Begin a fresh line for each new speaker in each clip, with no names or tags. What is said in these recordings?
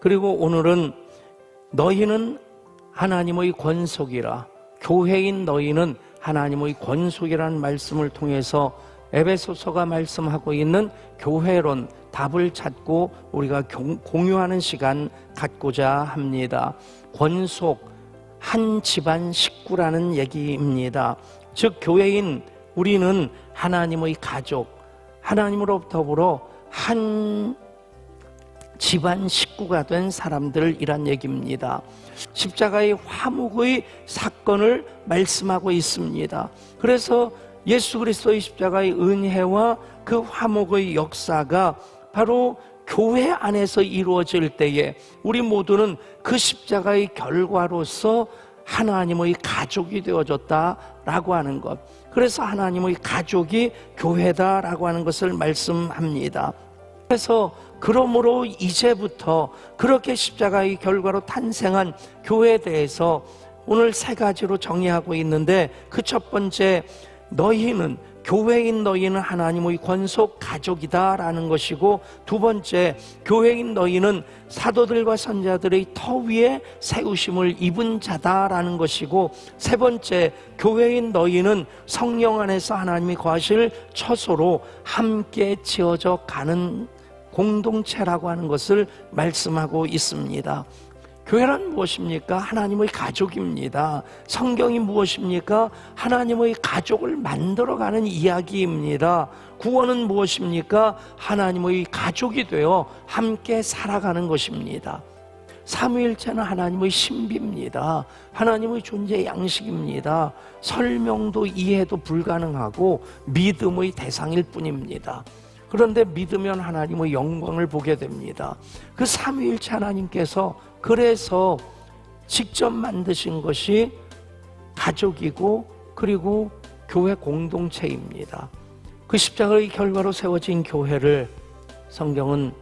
그리고 오늘은 너희는 하나님의 권속이라 교회인 너희는 하나님의 권속이라는 말씀을 통해서 에베소서가 말씀하고 있는 교회론 답을 찾고 우리가 경- 공유하는 시간 갖고자 합니다. 권속 한 집안 식구라는 얘기입니다. 즉 교회인 우리는 하나님의 가족, 하나님으로 더불어 한 집안 식구가 된 사람들이란 얘기입니다. 십자가의 화목의 사건을 말씀하고 있습니다. 그래서 예수 그리스도의 십자가의 은혜와 그 화목의 역사가 바로 교회 안에서 이루어질 때에 우리 모두는 그 십자가의 결과로서 하나님의 가족이 되어졌다라고 하는 것. 그래서 하나님의 가족이 교회다라고 하는 것을 말씀합니다. 그래서 그러므로 이제부터 그렇게 십자가의 결과로 탄생한 교회에 대해서 오늘 세 가지로 정의하고 있는데 그 첫 번째 너희는 교회인 너희는 하나님의 권속 가족이다라는 것이고 두 번째 교회인 너희는 사도들과 선자들의 터 위에 세우심을 입은 자다라는 것이고 세 번째 교회인 너희는 성령 안에서 하나님이 거하실 처소로 함께 지어져 가는 공동체라고 하는 것을 말씀하고 있습니다. 교회란 무엇입니까? 하나님의 가족입니다. 성경이 무엇입니까? 하나님의 가족을 만들어가는 이야기입니다. 구원은 무엇입니까? 하나님의 가족이 되어 함께 살아가는 것입니다. 삼위일체는 하나님의 신비입니다. 하나님의 존재 양식입니다. 설명도 이해도 불가능하고 믿음의 대상일 뿐입니다. 그런데 믿으면 하나님의 영광을 보게 됩니다. 그 삼위일체 하나님께서 그래서 직접 만드신 것이 가족이고 그리고 교회 공동체입니다. 그 십자가의 결과로 세워진 교회를 성경은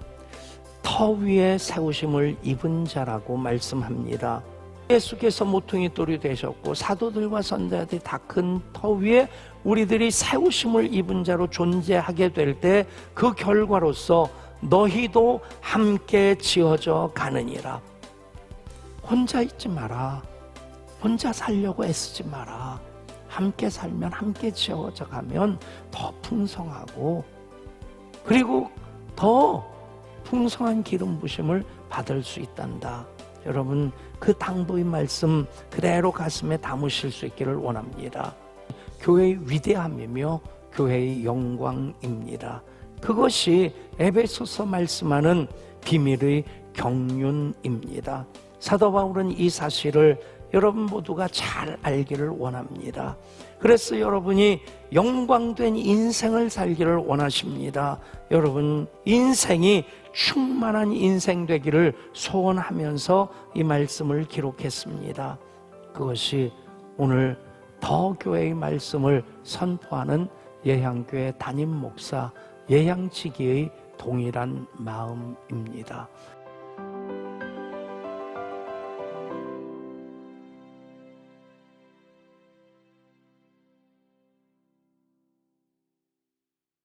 터 위에 세우심을 입은 자라고 말씀합니다. 예수께서 모퉁이 돌이 되셨고 사도들과 선자들이 다 큰 터 위에 우리들이 세우심을 입은 자로 존재하게 될 때 그 결과로서 너희도 함께 지어져 가느니라. 혼자 있지 마라. 혼자 살려고 애쓰지 마라. 함께 살면 함께 지어져 가면 더 풍성하고 그리고 더 풍성한 기름 부심을 받을 수 있단다. 여러분 그 당부의 말씀 그대로 가슴에 담으실 수 있기를 원합니다. 교회의 위대함이며 교회의 영광입니다. 그것이 에베소서 말씀하는 비밀의 경륜입니다. 사도 바울은 이 사실을 여러분 모두가 잘 알기를 원합니다. 그래서 여러분이 영광된 인생을 살기를 원하십니다. 여러분, 인생이 충만한 인생 되기를 소원하면서 이 말씀을 기록했습니다. 그것이 오늘 더 교회의 말씀을 선포하는 예향교회 담임 목사 예향치기의 동일한 마음입니다.